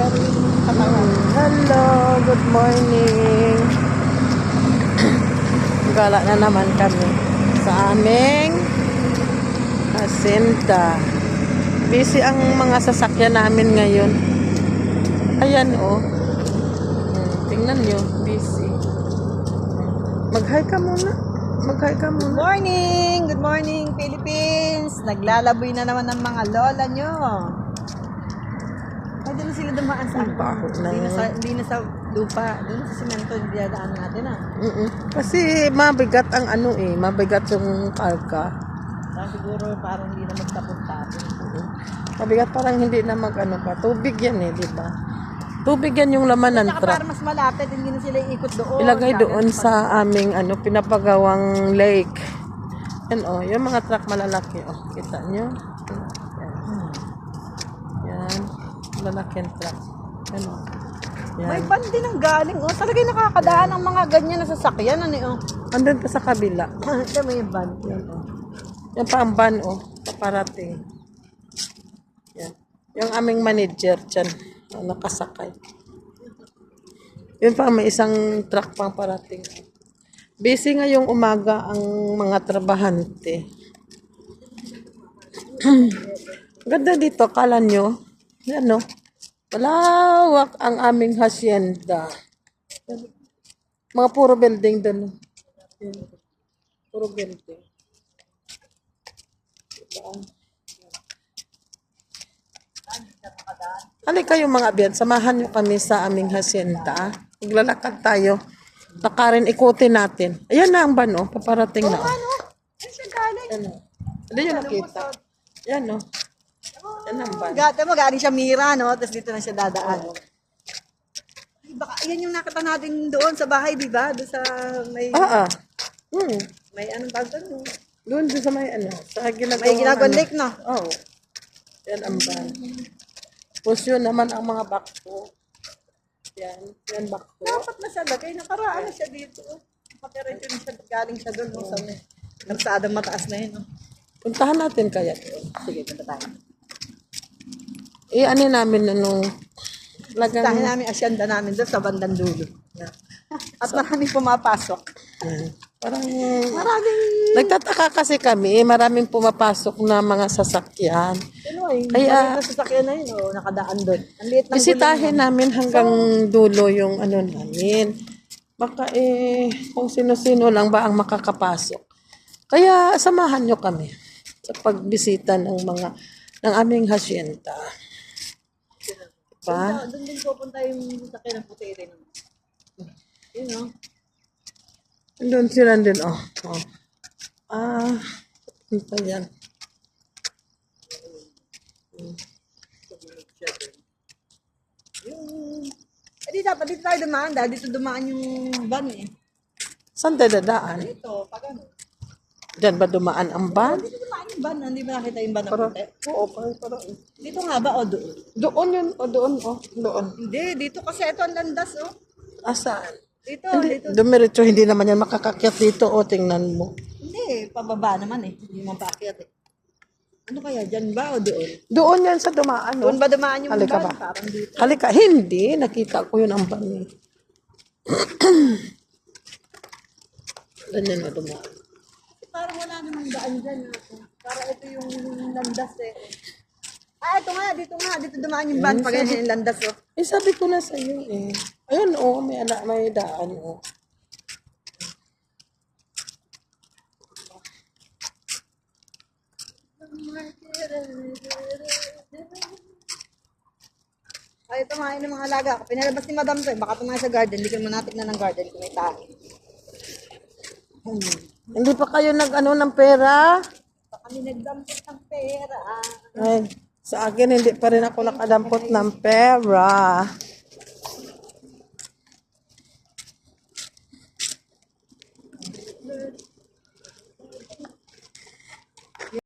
katawan. Hello, good morning. Gala na naman kami sa aming hacienda. Busy ang mga sasakyan namin ngayon. Ayan oh. Tingnan nyo, busy. Mag-hi ka muna. Mag-hi ka Good muna. morning! Good morning, Philippines! Naglalaboy na naman ng mga lola nyo. Pwede na sila dumaan sa Ang baho na Hindi na sa, hindi na sa lupa. Doon sa semento yung dinadaan natin ah. Mm-mm. Kasi mabigat ang ano eh, mabigat yung karga. Saka siguro parang hindi na magtapon-tapon. Mabigat parang hindi na mag-ano pa. Tubig yan eh, di ba? Tubig yan yung laman ng Saka truck. para mas malapit, hindi na sila ikot doon. Ilagay Kaya doon sa aming ano, pinapagawang lake. Yan oh, yung mga truck malalaki oh. Kita nyo? Yan. Yan. Malalaking truck. Yan oh. May Yan. van din ang galing. Oh, talagang nakakadaan ang mga ganyan na sasakyan. Ano oh. Andun pa sa kabila. Ito may van. Yan oh. Yan pa ang van oh. Paparating. Yan. Yung aming manager dyan. oh, nakasakay. Yun pa, may isang truck pang parating. Busy ngayong umaga ang mga trabahante. Ganda dito, kala nyo. Yan no. Malawak ang aming hacienda. Mga puro building doon. Puro building. Halika kayo mga biyan, samahan nyo kami sa aming hacienda. Maglalakad tayo. Lakarin ikutin natin. Ayan na ang van, oh. Paparating na. Oh. Ano? Ano oh. Nyo nakita. Yan, oh. Yan van. Gata mo, galing siya Mira, no? Tapos dito na siya dadaan. Ay, baka, yan yung nakita natin doon sa bahay, di ba? Doon sa may, Ah, ah. Hmm. may anong tawag doon? Doon din sa may ano. Sa ginagawa. May ginagawang lake, no? Oo. Oh. Yan ang van. Tapos yun naman ang mga bakto. Yan. Yan bakto. Dapat na siya lagay. Nakaraan na siya dito. Matiretso na siya. Galing siya doon, no? Sa may kalsadang mataas na yun, no? Puntahan natin kaya. Sige, punta tayo. Eh, ano namin ano. Lagang. Puntahan namin asyenda namin doon sa bandang dulo. At maraming pumapasok. Yan. Parang Maraming... nagtataka kasi kami, maraming pumapasok na mga sasakyan. Eh, Kaya- Kaya... sasakyan na yun, oh, nakadaan doon. Ang liit ng Bisitahin namin hanggang dulo yung ano namin. Baka eh, kung sino-sino lang ba ang makakapasok. Kaya samahan nyo kami sa pagbisita ng mga ng aming hacienda. Diba? Doon din pupunta yung sasakyan ng puti rin. Yun, no? Doon sila din, oh. oh. Ah, ano pa yan? Yung... Eh, di dapat dito tayo dumaan dahil dito dumaan yung van eh. Saan tayo dadaan? Ito, pag ano. Diyan ba dumaan ang van? Dito dumaan yung van, hindi ba nakita yung van na Para, puti? oo, parang, parang, Dito nga ba o doon? doon yun, o doon, o, doon. Hindi, dito kasi ito ang landas oh. Asaan? Dito, Hindi, dito. dumiretso, hindi naman yan makakakyat dito, o, tingnan mo. Hindi, pababa naman eh. Hindi mo paakyat eh. Ano kaya, dyan ba o doon? Doon yan sa dumaan, o. Doon ba dumaan yung Halika van? ba? Parang dito. Halika, hindi, nakita ko yun ang van eh. Ganyan na dumaan. Parang wala namang daan dyan. ah. Para ito yung landas eh. Ah, ito nga, dito nga, dito dumaan yung van pag ganyan yung landas oh. Eh, sabi ko na sa iyo eh. Ayun, o, may, ala, may daan, o. Ay, ito nga, yun ang mga alaga ko. Pinalabas ni madam eh. Baka tumayo sa garden. Hindi ko naman natin na ng garden kung may tayo. Hmm. Hindi pa kayo nag-ano ng pera? Baka kami nagdampot ng pera. Ay, sa akin, hindi pa rin ako nakadampot ng pera.